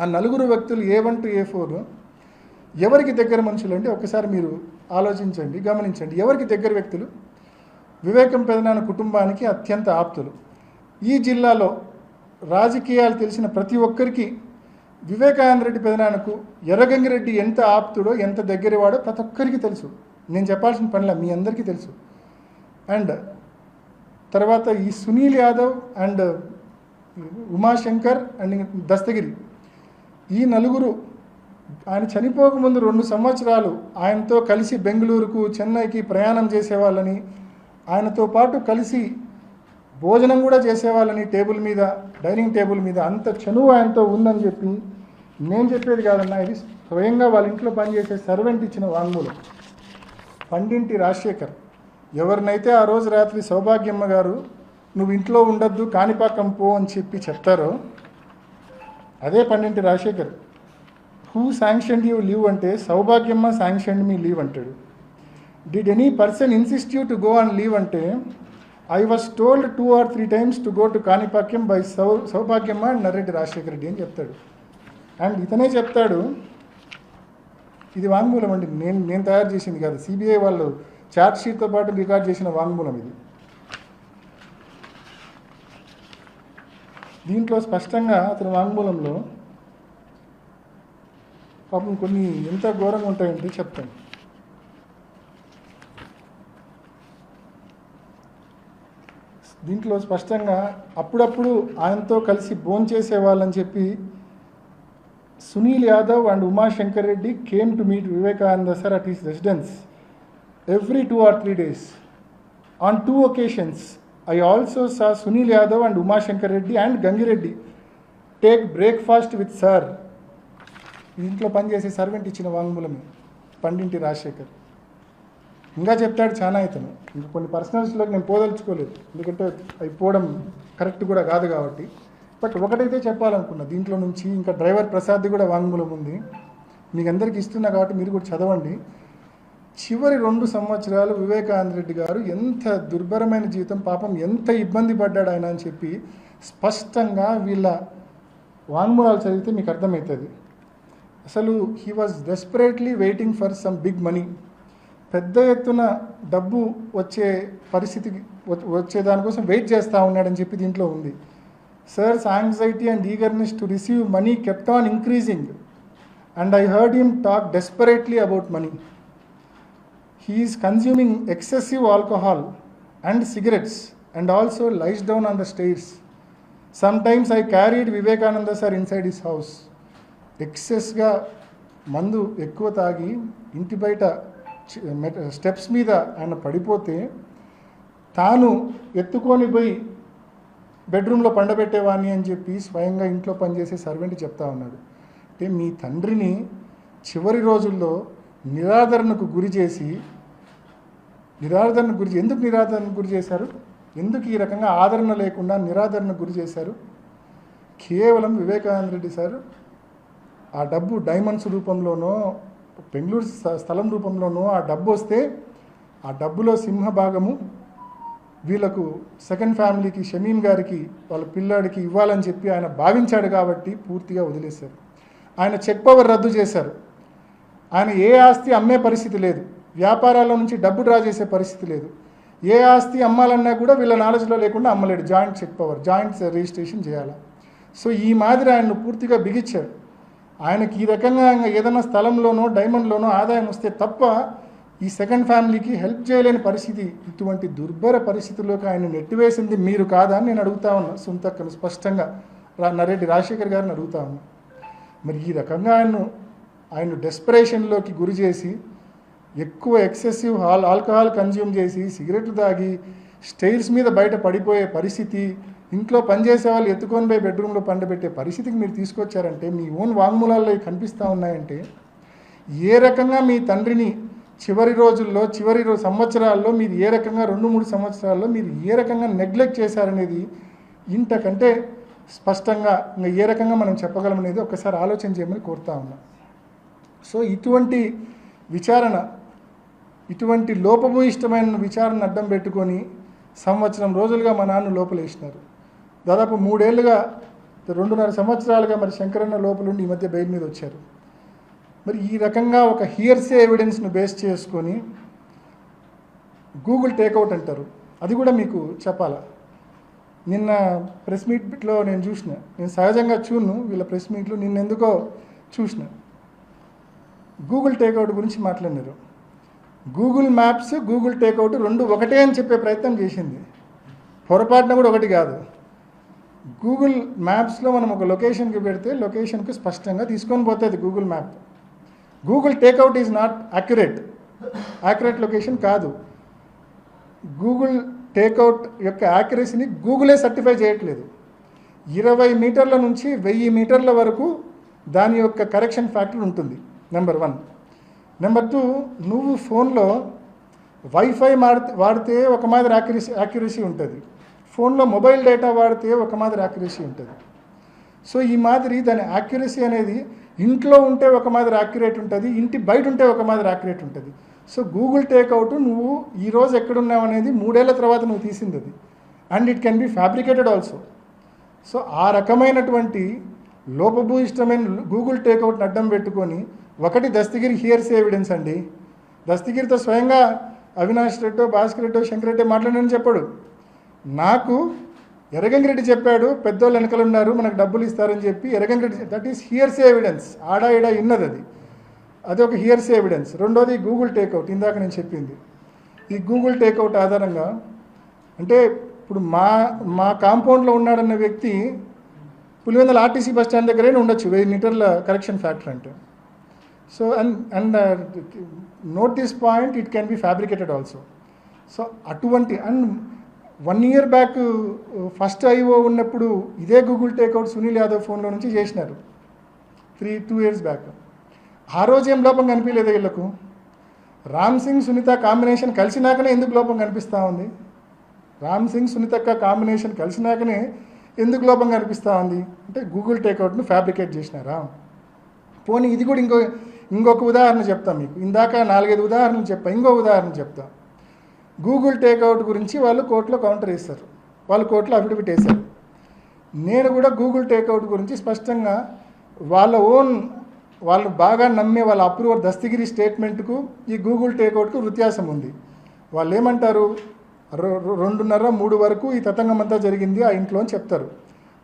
ఆ నలుగురు వ్యక్తులు A one to A four ఎవరికి దగ్గర మనుషులు అంటే ఒకసారి మీరు ఆలోచించండి గమనించండి. ఎవరికి దగ్గర వ్యక్తులు? వివేకం పెదనాన్న కుటుంబానికి అత్యంత ఆప్తులు. ఈ జిల్లాలో రాజకీయాలు తెలిసిన ప్రతి ఒక్కరికి వివేకానంద రెడ్డి పెదనాన్నకు ఎర్రగంగిరెడ్డి ఎంత ఆప్తుడో ఎంత దగ్గరవాడో ప్రతి ఒక్కరికి తెలుసు. నేను చెప్పాల్సిన పనిలా మీ అందరికీ తెలుసు. అండ్ తర్వాత ఈ సునీల్ యాదవ్ అండ్ ఉమాశంకర్ అండ్ దస్తగిరి. ఈ నలుగురు ఆయన చనిపోకముందు రెండు సంవత్సరాలు ఆయనతో కలిసి బెంగళూరుకు చెన్నైకి ప్రయాణం చేసేవాళ్ళని ఆయనతో పాటు కలిసి భోజనం కూడా చేసేవాళ్ళని టేబుల్ మీద డైనింగ్ టేబుల్ మీద అంత చనువు ఆయనతో ఉందని చెప్పి నేను చెప్పేది కాదన్నా ఇది స్వయంగా వాళ్ళ ఇంట్లో పనిచేసే సర్వెంట్ ఇచ్చిన వాంగ్మూలం. పండింటి రాజశేఖర్ ఎవరినైతే ఆ రోజు రాత్రి సౌభాగ్యమ్మ గారు నువ్వు ఇంట్లో ఉండొద్దు కాణిపాకం పో అని చెప్పి చెప్తారో అదే పండింటి Rajasekhar. Who sanction you leave అంటే సౌభాగ్యమ్మ శాంక్షన్ మీ లీవ్ అంటాడు. Did any person insist you to go on leave అంటే I was told two or three times to go to Kanipakam by సౌ సౌభాగ్యమ్మ అండ్ నరెడ్డి రాజశేఖర రెడ్డి అని చెప్తాడు. అండ్ ఇతనే చెప్తాడు ఇది వాంగ్మూలం అండి. నేను నేను తయారు చేసింది కాదు. సిబిఐ వాళ్ళు ఛార్జ్ షీట్తో పాటు రికార్డ్ చేసిన వాంగ్మూలం ఇది. దీంట్లో స్పష్టంగా అతని వాంగ్మూలంలో పాపం కొన్ని ఎంత ఘోరంగా ఉంటాయంటే చెప్తాను. దీంట్లో స్పష్టంగా అప్పుడప్పుడు ఆయనతో కలిసి భోంచేసే వాళ్ళని చెప్పి Sunil Yadav and Umashankar Reddy came to meet Vivekananda sir at his residence every two or three days. On two occasions I also saw Sunil Yadav and Umashankar Reddy and Gangireddy take breakfast with sir ఇంట్లో పనిచేసే servant ఇచ్చిన వాంగ్మూలమే. పండింటి రాజశేఖర్. ఇంకా చెప్తాడు చాలా ఇతను. ఇంకా కొన్ని పర్సనల్స్లోకి నేను పోదలుచుకోలేదు. ఎందుకంటే అవి పోవడం కరెక్ట్ కూడా కాదు కాబట్టి. బట్ ఒకటైతే చెప్పాలనుకున్నా దీంట్లో నుంచి ఇంకా డ్రైవర్ ప్రసాద్ది కూడా వాంగ్మూలం ఉంది. మీకు అందరికీ ఇస్తున్నా కాబట్టి మీరు కూడా చదవండి. చివరి రెండు సంవత్సరాలు వివేకానంద రెడ్డి గారు ఎంత దుర్భరమైన జీవితం పాపం ఎంత ఇబ్బంది పడ్డాడు ఆయన అని చెప్పి స్పష్టంగా వీళ్ళ వాంగ్మూలాలు చదివితే మీకు అర్థమవుతుంది. అసలు he was desperately waiting for some big money పెద్ద ఎత్తున డబ్బు వచ్చే పరిస్థితికి వ- వచ్చే దానికోసం వెయిట్ చేస్తూ ఉన్నాడని చెప్పి దీంట్లో ఉంది. Sir's anxiety and eagerness to receive money kept on increasing and I heard him talk desperately about money he is consuming excessive alcohol and cigarettes and also lies down on the stairs. Sometimes I carried Vivekananda sir inside his house. ఎక్సెస్గా మందు ఎక్కువ తాగి ఇంటి బయట చి- మెట- steps మీద ఆయన పడిపోతే తాను ఎత్తుకొని పోయి బెడ్రూమ్లో పండబెట్టేవాడిని అని చెప్పి స్వయంగా ఇంట్లో పనిచేసే సర్వెంట్ చెప్తా ఉన్నాడు అంటే మీ తండ్రిని చివరి రోజుల్లో నిరాదరణకు గురి చేసి నిరాదరణకు గురి ఎందుకు నిరాదరణకు గురి చేశారు? ఎందుకు ఈ రకంగా ఆదరణ లేకుండా నిరాదరణకు గురి చేశారు? కేవలం వివేకానంద రెడ్డి సార్ ఆ డబ్బు డైమండ్స్ రూపంలోనో బెంగళూరు స్థలం రూపంలోనో ఆ డబ్బు వస్తే ఆ డబ్బులో సింహ భాగము వీళ్ళకు సెకండ్ ఫ్యామిలీకి షమీన్ గారికి వాళ్ళ పిల్లాడికి ఇవ్వాలని చెప్పి ఆయన భావించాడు కాబట్టి పూర్తిగా వదిలేశారు. ఆయన చెక్ పవర్ రద్దు చేశారు. ఆయన ఏ ఆస్తి అమ్మే పరిస్థితి లేదు. వ్యాపారాల నుంచి డబ్బు డ్రా చేసే పరిస్థితి లేదు. ఏ ఆస్తి అమ్మాలన్నా కూడా వీళ్ళ నాలెడ్జ్లో లేకుండా అమ్మలేడు. Joint check power joint registration చేయాలి? సో ఈ మాదిరి ఆయన్ను పూర్తిగా బిగించాడు ఆయనకి ఈ రకంగా ఏదైనా స్థలంలోనో డైమండ్లోనో ఆదాయం వస్తే తప్ప ఈ సెకండ్ ఫ్యామిలీకి హెల్ప్ చేయలేని పరిస్థితి ఇటువంటి దుర్భర పరిస్థితుల్లోకి ఆయన నెట్టివేసింది మీరు కాదా అని నేను అడుగుతా ఉన్నా. సొంత స్పష్టంగా రా నరెడ్డి రాజశేఖర్ గారిని అడుగుతా ఉన్నా. మరి ఈ రకంగా ఆయన్ను ఆయన డెస్పరేషన్లోకి గురి చేసి ఎక్కువ ఎక్సెసివ్ ఆల్ ఆల్కహాల్ కన్జ్యూమ్ చేసి సిగరెట్లు తాగి స్టైల్స్ మీద బయట పడిపోయే పరిస్థితి ఇంట్లో పనిచేసే వాళ్ళు ఎత్తుకొని పోయి బెడ్రూమ్లో పండబెట్టే పరిస్థితికి మీరు తీసుకొచ్చారంటే మీ ఓన్ వాంగ్మూలాల్లో ఇవి కనిపిస్తూ ఉన్నాయంటే ఏ రకంగా మీ తండ్రిని చివరి రోజుల్లో చివరి రో సంవత్సరాల్లో మీరు ఏ రకంగా రెండు మూడు సంవత్సరాల్లో మీరు ఏ రకంగా నెగ్లెక్ట్ చేశారనేది ఇంతకంటే స్పష్టంగా ఇంకా ఏ రకంగా మనం చెప్పగలం అనేది ఒకసారి ఆలోచన చేయమని కోరుతా ఉన్నాం. సో ఇటువంటి విచారణ ఇటువంటి లోపభూయిష్టమైన విచారణ అడ్డం పెట్టుకొని సంవత్సరం రోజులుగా మా నాన్న లోపలేసినారు. దాదాపు మూడేళ్ళుగా రెండున్నర సంవత్సరాలుగా మరి శంకరన్న లోపలుండి ఈ మధ్య బెయిల్ మీద వచ్చారు. మరి ఈ రకంగా ఒక హియర్సే ఎవిడెన్స్ను బేస్ చేసుకొని గూగుల్ టేక్అవుట్ అంటారు. అది కూడా మీకు చెప్పాలా? నిన్న ప్రెస్ మీట్లో నేను చూసిన నేను సహజంగా చూను వీళ్ళ ప్రెస్ మీట్లు నిన్నెందుకో చూసినా చూసిన. గూగుల్ టేక్అవుట్ గురించి మాట్లాడినారు. గూగుల్ మ్యాప్స్ గూగుల్ టేక్అవుట్ రెండు ఒకటే అని చెప్పే ప్రయత్నం చేసింది. పొరపాటున కూడా ఒకటి కాదు. గూగుల్ మ్యాప్స్లో మనం ఒక లొకేషన్కి పెడితే లొకేషన్కి స్పష్టంగా తీసుకొని పోతుంది Google map Google takeout is not accurate accurate location కాదు. గూగుల్ టేక్అవుట్ యొక్క యాక్యురసీని గూగులే సర్టిఫై చేయట్లేదు. ఇరవై మీటర్ల నుంచి వెయ్యి మీటర్ల వరకు దాని యొక్క కరెక్షన్ ఫ్యాక్టర్ ఉంటుంది. నెంబర్ వన్ నెంబర్ టూ నువ్వు ఫోన్లో వైఫై వాడితే వాడితే ఒక మాదిరి యాక్యురసీ యాక్యురసీ ఉంటుంది. ఫోన్లో మొబైల్ డేటా వాడితే ఒక మాదిరి యాక్యురసీ ఉంటుంది. సో ఈ మాదిరి దాని యాక్యురసీ అనేది ఇంట్లో ఉంటే ఒక మాదిరి యాక్యురేట్ ఉంటుంది ఇంటి బయట ఉంటే ఒక మాదిరి యాక్యురేట్ ఉంటుంది. సో గూగుల్ టేక్అవుట్ నువ్వు ఈరోజు ఎక్కడున్నావు అనేది మూడేళ్ళ తర్వాత నువ్వు తీసింది అది and it can be fabricated also so ఆ రకమైనటువంటి లోపభూయిష్టమైన గూగుల్ టేక్అవుట్ని అడ్డం పెట్టుకొని ఒకటి దస్తగిరి హియర్స్ ఎవిడెన్స్ అండి. దస్తగిరితో స్వయంగా అవినాష్ రెడ్డో భాస్కర్ రెడ్డో శంకర్ రెడ్డి మాట్లాడని చెప్పాడు. నాకు ఎరగంగిరెడ్డి చెప్పాడు పెద్దోళ్ళు వెనకలు ఉన్నారు మనకు డబ్బులు ఇస్తారని చెప్పి Erra Gangireddy that is hearsay evidence ఆడా ఈడా ఇన్నది అది. అది ఒక హియర్స్ ఎవిడెన్స్ రెండోది గూగుల్ టేక్అవుట్ ఇందాక నేను చెప్పింది. ఈ గూగుల్ టేక్అవుట్ ఆధారంగా అంటే ఇప్పుడు మా మా కాంపౌండ్లో ఉన్నాడన్న వ్యక్తి పులివెందుల ఆర్టీసీ బస్ స్టాండ్ దగ్గరే ఉండొచ్చు. వెయ్యి మీటర్ల కరెక్షన్ ఫ్యాక్టర్ అంటే. So and and note this point it can be fabricated also so అటువంటి and one year back first IO ఉన్నప్పుడు ఇదే గూగుల్ టేక్అవుట్ సునీల్ యాదవ్ ఫోన్లో నుంచి చేసినారు. త్రీ టూ ఇయర్స్ బ్యాక్ ఆ రోజు ఏం లోపం కనిపించలేదు వీళ్ళకు? రామ్ సింగ్ సునీత కాంబినేషన్ కలిసినాకనే ఎందుకు లోపం కనిపిస్తూ ఉంది? రామ్ సింగ్ సునీతక్క కాంబినేషన్ కలిసినాకనే ఎందుకు లోపం కనిపిస్తూ ఉంది? అంటే గూగుల్ టేక్అవుట్ను ఫ్యాబ్రికేట్ చేసినారా? పోనీ ఇది కూడా ఇంకో ఇంకొక ఉదాహరణ చెప్తాం మీకు. ఇందాక నాలుగైదు ఉదాహరణలు చెప్తా ఇంకో ఉదాహరణ చెప్తా. గూగుల్ టేక్అవుట్ గురించి వాళ్ళు కోర్టులో కౌంటర్ వేస్తారు. వాళ్ళు కోర్టులో అఫిడవిట్ వేశారు. నేను కూడా గూగుల్ టేక్అవుట్ గురించి స్పష్టంగా వాళ్ళ ఓన్ వాళ్ళు బాగా నమ్మే వాళ్ళ అప్రూవర్ దస్తగిరి స్టేట్మెంట్కు ఈ గూగుల్ టేక్అవుట్కు వ్యత్యాసం ఉంది. వాళ్ళు ఏమంటారు? రొ- రెండున్నర మూడు వరకు ఈ తతంగం అంతా జరిగింది ఆ ఇంట్లో అని చెప్తారు.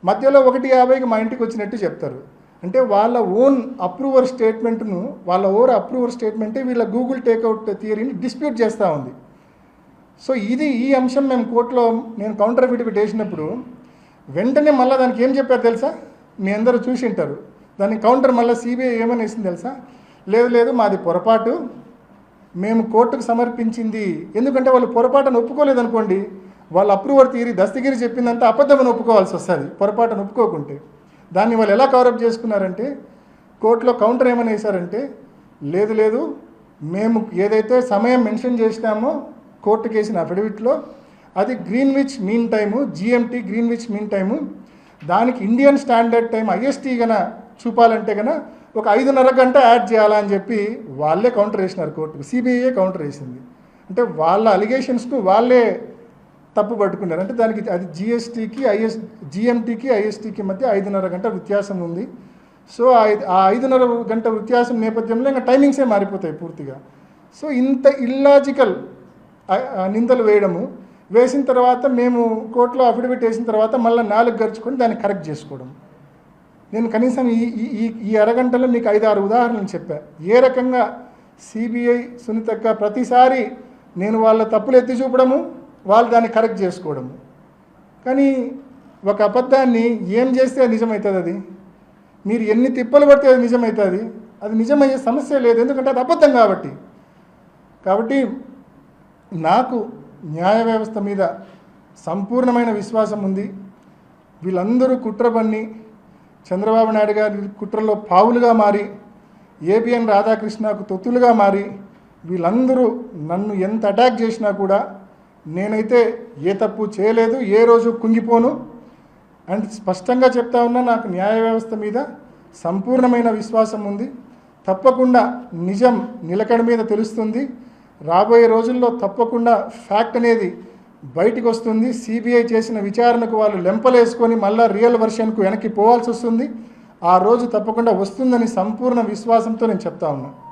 మధ్యలో ఒకటి యాభైకి మా ఇంటికి వచ్చినట్టు చెప్తారు. అంటే వాళ్ళ ఓన్ అప్రూవర్ స్టేట్మెంట్ను వాళ్ళ ఓన్ అప్రూవర్ స్టేట్మెంటే వీళ్ళ గూగుల్ టేక్అవుట్ థియరీని డిస్ప్యూట్ చేస్తూ ఉంది. సో ఇది ఈ అంశం మేము కోర్టులో నేను కౌంటర్ అఫిడవిట్ వేసినప్పుడు వెంటనే మళ్ళీ దానికి ఏం చెప్పారు తెలుసా? మీ అందరూ చూసి ఉంటారు. దాని కౌంటర్ మళ్ళీ సిబిఐ ఏమని వేసింది తెలుసా? లేదు లేదు మాది పొరపాటు. మేము కోర్టుకు సమర్పించింది. ఎందుకంటే వాళ్ళు పొరపాటును ఒప్పుకోలేదు అనుకోండి వాళ్ళ అప్రూవర్ తీరి దస్తగిరి చెప్పిందంతా అబద్ధమని ఒప్పుకోవాల్సి వస్తుంది. పొరపాటును ఒప్పుకోకుంటే. దాన్ని వాళ్ళు ఎలా కవరప్ చేసుకున్నారంటే కోర్టులో కౌంటర్ ఏమని వేశారంటే లేదు లేదు మేము ఏదైతే సమయం మెన్షన్ చేసినామో కోర్టుకి వేసిన అఫిడవిట్లో అది Greenwich mean time GMT Greenwich mean time దానికి ఇండియన్ స్టాండర్డ్ టైం ఐఎస్టీ గన చూపాలంటే గన ఒక ఐదున్నర గంట యాడ్ చేయాలా అని చెప్పి వాళ్ళే కౌంటర్ వేసినారు కోర్టుకు. సిబిఐఏ కౌంటర్ వేసింది. అంటే వాళ్ళ అలిగేషన్స్కు వాళ్ళే తప్పు పట్టుకున్నారు. అంటే దానికి అది జిఎస్టీకి ఐఎస్ జిఎంటీకి ఐఎస్టీకి మధ్య ఐదున్నర గంట వ్యత్యాసం ఉంది. సో ఆ ఐదున్నర గంట వ్యత్యాసం నేపథ్యంలో ఇంకా టైమింగ్సే మారిపోతాయి పూర్తిగా. సో ఇంత ఇల్లాజికల్ నిందలు వేయడము వేసిన తర్వాత మేము కోర్టులో అఫిడవిట్ వేసిన తర్వాత మళ్ళీ నాలుగు గరుచుకొని దాన్ని కరెక్ట్ చేసుకోవడం. నేను కనీసం ఈ ఈ- ఈ ఈ అరగంటలో మీకు ఐదు ఆరు ఉదాహరణలు చెప్పా. ఏ రకంగా సిబిఐ సునీతక్క ప్రతిసారి నేను వాళ్ళ తప్పులు ఎత్తి చూపడము వాళ్ళు దాన్ని కరెక్ట్ చేసుకోవడము. కానీ ఒక అబద్ధాన్ని ఏం చేస్తే అది నిజమవుతుంది అది? మీరు ఎన్ని తిప్పలు పడితే అది నిజమవుతుంది అది నిజమయ్యే సమస్య లేదు ఎందుకంటే అది అబద్ధం కాబట్టి. కాబట్టి నాకు న్యాయ వ్యవస్థ మీద సంపూర్ణమైన విశ్వాసం ఉంది. వీళ్ళందరూ కుట్ర పన్ని చంద్రబాబు నాయుడు గారి కుట్రలో పావులుగా మారి ఏబిఎన్ రాధాకృష్ణకు తొత్తులుగా మారి వీళ్ళందరూ నన్ను ఎంత అటాక్ చేసినా కూడా నేనైతే ఏ తప్పు చేయలేదు ఏ రోజు కుంగిపోను. అండ్ స్పష్టంగా చెప్తా ఉన్నా నాకు న్యాయ వ్యవస్థ మీద సంపూర్ణమైన విశ్వాసం ఉంది. తప్పకుండా నిజం నిలకడ మీద తెలుస్తుంది. రాబోయే రోజుల్లో తప్పకుండా ఫ్యాక్ట్ అనేది బయటకు వస్తుంది. సిబిఐ చేసిన విచారణకు వాళ్ళు లెంపలేసుకొని మళ్ళా రియల్ వర్షన్కు వెనక్కి పోవాల్సి వస్తుంది. ఆ రోజు తప్పకుండా వస్తుందని సంపూర్ణ విశ్వాసంతో నేను చెప్తా ఉన్నాను